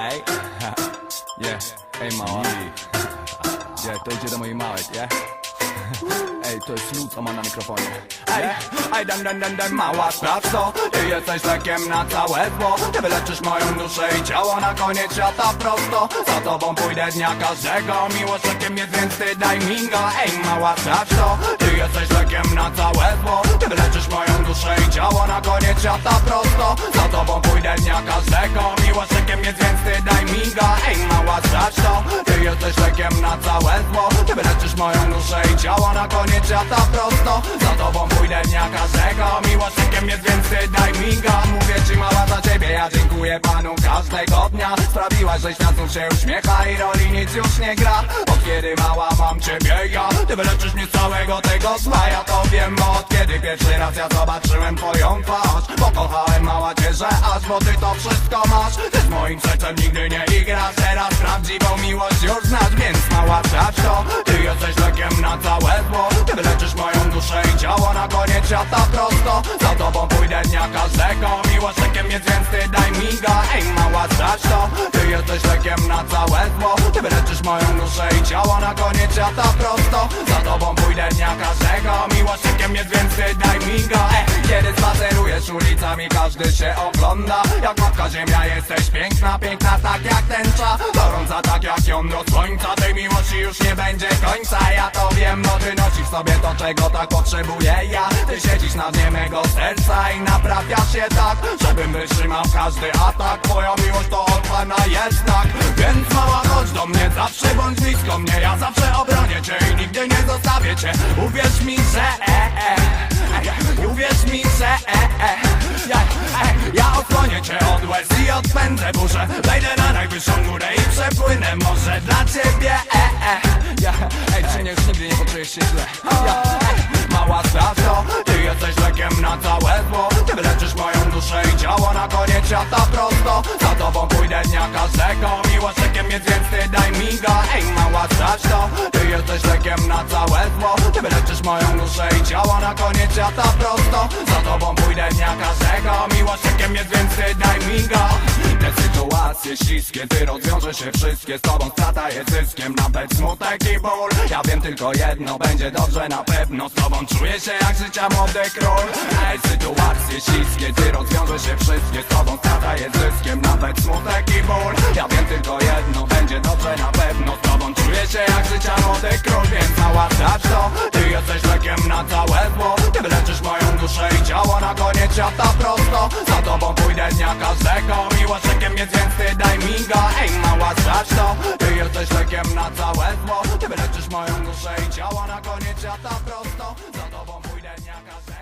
Ej, yeah, ej mała. Yeah, to idzie do mojej małej, yeah? Ej, to jest lud, ma na mikrofonie. Ej, ej, dan, dan, dan, dan, mała sprawdź to Ty jesteś lekiem na całe zło. Ty wyleczysz moją duszę i ciało na koniec świata prosto. Za tobą pójdę dnia każdego. Miłość lekiem jest, więc ty daj mi go Ej, mała Ty jesteś lekiem na całe zło Ty wyleczysz moją duszę i ciało na koniec świata prosto. Za tobą pójdę dnia każdego. Miłość lekiem jest, więc ty daj mi go. Ej, mała sprawdź to. Ty jesteś lekiem na całe zło Ty wyleczysz moją duszę i ciało na koniec świata prosto. Za tobą pójdę dnia każdego. Miłośnikiem jest, więc ty daj mi go. Mówię ci mała za ciebie, ja dziękuję panu każdego dnia Sprawiłaś, że świat znów się uśmiecha roli nic już nie gra. Od kiedy mała mam ciebie ja Ty wyleczysz mnie z całego tego zła. Ja to wiem od kiedy pierwszy raz ja zobaczyłem twoją twarz. Pokochałem mała że aż bo ty to wszystko masz. Ty z moim sercem nigdy nie igrasz Teraz prawdziwą miłość już znasz Więc mała sprawdź to. Ty jesteś Miłość lekiem jest, więc ty daj mi go. Ej mała sprawdź to. Ty jesteś lekiem na całe zło. Ty wyleczysz moją duszę i ciało na koniec świata prosto. Za tobą pójdę dnia każdego. Miłość lekiem jest, więc ty daj mi go. Ej, kiedy spacerujesz ulicami każdy się ogląda. Jak matka ziemia jesteś piękna, piękna tak jak tęcza Gorąca jądro słońca Tej miłości już nie będzie końca. Ja to wiem, bo ty nosisz sobie to czego tak potrzebuję. Ja Ty siedzisz na dnie mego serca i naprawiasz się tak Żebym wytrzymał każdy atak. Twoja miłość to od Pana jest znak Więc mała chodź do mnie, zawsze bądź blisko mnie. Ja zawsze obronię Cię Ciebie e, e. Ja, ej, czy już nigdy nie poczujesz się źle? Ja, ej, mała strażo, ty jesteś lekiem na całe zło. Ty wyleczysz moją duszę i ciało na koniec świata prosto. Za tobą pójdę dnia każdego Miłość lekiem jest, więc ty daj mi go. Ej, mała strażo, ty jesteś lekiem na całe zło. Ty wyleczysz moją duszę i ciało na koniec świata prosto. Za tobą pójdę dnia każdego Miłość lekiem jest, więc ty daj mi go sytuacje śliskie, ty rozwiąże się wszystkie. Z tobą strata jest zyskiem, nawet smutek i ból. Ja wiem tylko jedno, będzie dobrze na pewno. Z tobą czuję się jak życia młody król. Ej, sytuacje śliskie, ty rozwiąże się wszystkie. Z tobą strata jest zyskiem, nawet smutek i ból. Ja wiem tylko jedno, będzie dobrze na koniec świata prosto. Za tobą pójdę dnia każdego. Miłość lekiem jest, więc ty daj mi go. Ej, mała stracz to, ty jesteś lekiem na całe zło. Ty wyleczysz moją duszę i ciało na koniec świata prosto. Za tobą pójdę dnia każdego